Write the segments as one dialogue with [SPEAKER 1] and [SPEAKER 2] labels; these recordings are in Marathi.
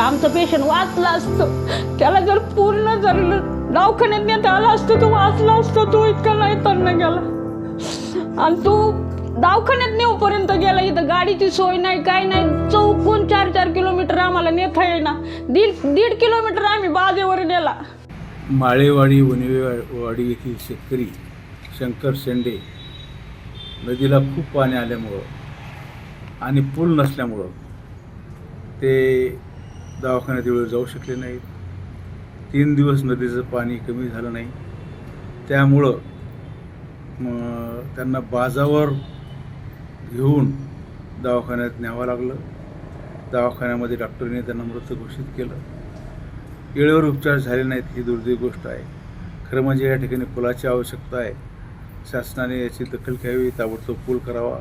[SPEAKER 1] असतं आमचं पेशंट वाचला असतं. त्याला जर पूर्ण जर दवाखान्यात नेत आला असतं तो वाचला असतो. तो इतका नाही तर गेला. आणि तो दवाखान्यात नेऊपर्यंत गेला. इथं गाडीची सोय नाही काय नाही. चौकून चार चार किलोमीटर आम्हाला नेता येईना. दीड दीड किलोमीटर आम्ही बाजेवर नेला.
[SPEAKER 2] माळेवाडी वनवेवाडी येथील शेतकरी शंकर शेंडे नदीला खूप पाणी आल्यामुळं आणि पूल नसल्यामुळं ते दवाखान्यात वेळेवर जाऊ शकले नाहीत. तीन दिवस नदीचं पाणी कमी झालं नाही. त्यामुळं त्यांना बाजावर घेऊन दवाखान्यात न्यावं लागलं. दवाखान्यामध्ये डॉक्टरने त्यांना मृत घोषित केलं. वेळेवर उपचार झाले नाहीत ही दुर्दैव गोष्ट आहे. खरं म्हणजे या ठिकाणी पुलाची आवश्यकता आहे. शासनाने याची दखल घ्यावी ताबडतोब पूल करावा.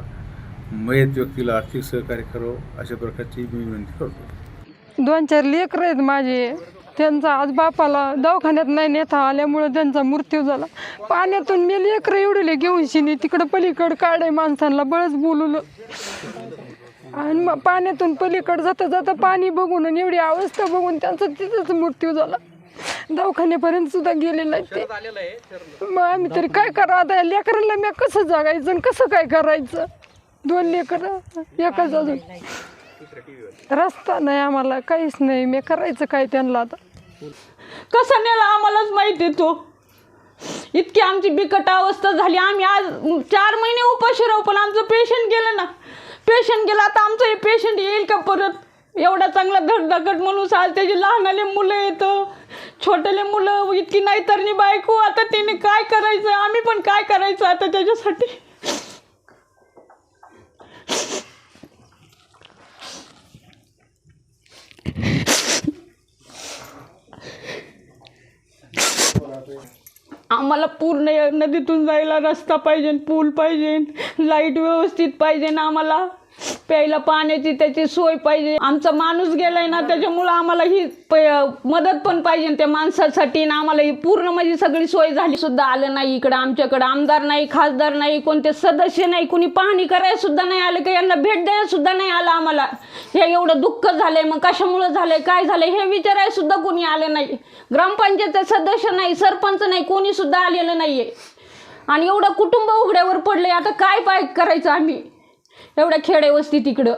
[SPEAKER 2] मयत व्यक्तीला आर्थिक सहकार्य करावं अशा प्रकारची मी विनंती करतो.
[SPEAKER 3] दोन चार लेकरं आहेत माझे. त्यांचा आज बापाला दवाखान्यात नाही नेता आल्यामुळं त्यांचा मृत्यू झाला. पाण्यातून मी लेकरं एवढेले घेऊन शिनी तिकडं पलीकडं काढे माणसांना बळच बोलवलं आणि मग पाण्यातून पलीकड जाता जाता पाणी बघून आणि एवढी अवस्था बघून त्यांचा तिथंच मृत्यू झाला. दवाखान्यापर्यंत सुद्धा गेले नाही ते. मग आम्ही तरी काय करा आता? लेकरांना मी कसं जगायचं आणि कसं काय करायचं? दोन लेकरं एकच अजून. रस्ता नाही आम्हाला काहीच नाही. मी करायचं काय त्यांना आता?
[SPEAKER 1] कसं नेला आम्हालाच माहिती आहे तो? इतकी आमची बिकट अवस्था झाली. आम्ही आज चार महिने उपाशी राहू पण आमचं पेशंट गेलं ना. पेशंट गेलं आता आमचं हे पेशंट येईल का परत? एवढा चांगला धडधाकट माणूस आज त्याची लहानाले मुलं येतं छोटेले मुलं इतकी नाही तर बायको. आता तिने काय करायचं? आम्ही पण काय करायचं आता त्याच्यासाठी? आम्हाला पूर्ण नदीतून जायला रस्ता पाहिजे पूल पाहिजे लाइट व्यवस्थित पाहिजे आम्हाला? प्यायला पाण्याची त्याची सोय पाहिजे. आमचा माणूस गेलाय ना त्याच्यामुळं आम्हाला ही मदत पण पाहिजे त्या माणसासाठी ना आम्हाला ही पूर्ण म्हणजे सगळी सोय झाली. सुद्धा आलं नाही इकडं आमच्याकडे आमदार नाही खासदार नाही कोणते सदस्य नाही कोणी पाहणी करायला सुद्धा नाही आलं का यांना भेट द्यायला सुद्धा नाही आलं आम्हाला. हे एवढं दुःख झालंय मग कशामुळं झालंय काय झालंय हे विचारायला सुद्धा कोणी आलं नाही. ग्रामपंचायतचा सदस्य नाही सरपंच नाही कोणी सुद्धा आलेलं नाहीये. आणि एवढं कुटुंब उघड्यावर पडलंय आता काय पाय करायचं आम्ही? एवढ्या आहे वस्ती तिकडं.